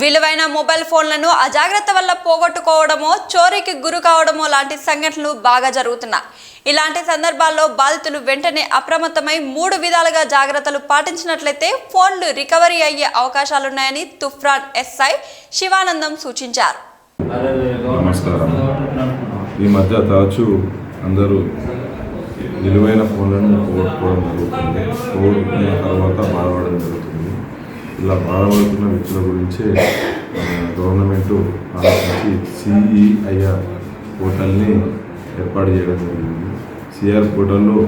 విలువైన మొబైల్ ఫోన్లను అజాగ్రత్త వల్ల పోగొట్టుకోవడమో చోరీకి గురి కావడమో లాంటి సంఘటనలు బాగా జరుగుతున్నాయి. ఇలాంటి సందర్భాల్లో బాధితులు వెంటనే అప్రమత్తమై మూడు విధాలుగా జాగ్రత్తలు పాటించినట్లయితే ఫోన్లు రికవరీ అయ్యే అవకాశాలున్నాయని తుఫ్రాన్ ఎస్ఐ శివానందం సూచించారు. ఈ మధ్య తరచూ అందరూ విలువైన ఫోన్లను పోగొట్టుకోవడం జరుగుతుంది. పోగొట్టుకున్న తర్వాత బాధపడడం జరుగుతుంది. ఇలా బాధపడుతున్న వ్యక్తుల గురించే గవర్నమెంట్ ఆలోచించి సిఈఐఆర్ పోర్టల్ని ఏర్పాటు చేయడం జరిగింది. సిఆర్ పోర్టల్లో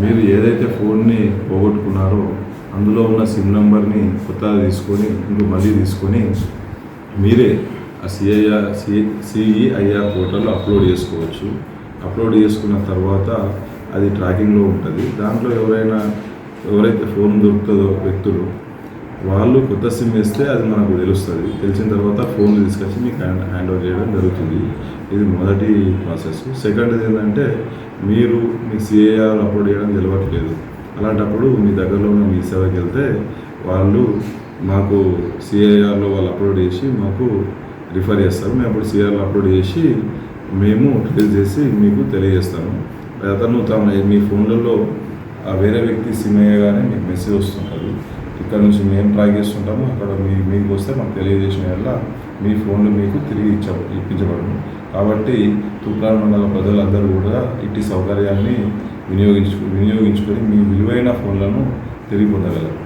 మీరు ఏదైతే ఫోన్ని పోగొట్టుకున్నారో అందులో ఉన్న సిమ్ నెంబర్ని కొత్తగా తీసుకొని ఇంకో మళ్ళీ తీసుకొని మీరే ఆ సిఐఆర్ సి సిఈఐఆర్ పోర్టల్లో అప్లోడ్ చేసుకోవచ్చు. అప్లోడ్ చేసుకున్న తర్వాత అది ట్రాకింగ్లో ఉంటుంది. దాంట్లో ఎవరైనా ఎవరైతే ఫోన్ దొరుకుతుందో వ్యక్తులు వాళ్ళు కొత్త సిమ్ వేస్తే అది మనకు తెలుస్తుంది. తెలిసిన తర్వాత ఫోన్ తీసుకొచ్చి మీకు హ్యాండ్ హ్యాండ్ ఓవర్ చేయడం జరుగుతుంది. ఇది మొదటి ప్రాసెస్. సెకండ్ ఏంటంటే మీరు మీ సిఏఆర్ అప్లోడ్ చేయడం తెలియట్లేదు అలాంటప్పుడు మీ దగ్గరలో ఉన్న మీ సేవకి వెళ్తే వాళ్ళు మాకు సిఐఆర్లో వాళ్ళు అప్లోడ్ చేసి మాకు రిఫర్ చేస్తారు. మేము అప్పుడు సిఆర్లో అప్లోడ్ చేసి మేము ట్రేస్ చేసి మీకు తెలియజేస్తాము. అతను తమ మీ ఫోన్లలో ఆ వేరే వ్యక్తి సిమ్ అయ్యగానే మీకు మెసేజ్ వస్తుంటుంది. ఇక్కడ నుంచి మేము ట్రై చేస్తుంటాము. అక్కడ మీ మీకు వస్తే మాకు తెలియజేసిన వల్ల మీ ఫోన్లు మీకు తిరిగి ఇచ్చ ఇప్పించబడము కాబట్టి తూప్రాన్ మండల ప్రజలందరూ కూడా ఇట్టి సౌకర్యాన్ని వినియోగించు వినియోగించుకొని మీ విలువైన ఫోన్లను తిరిగి పొందగలరు.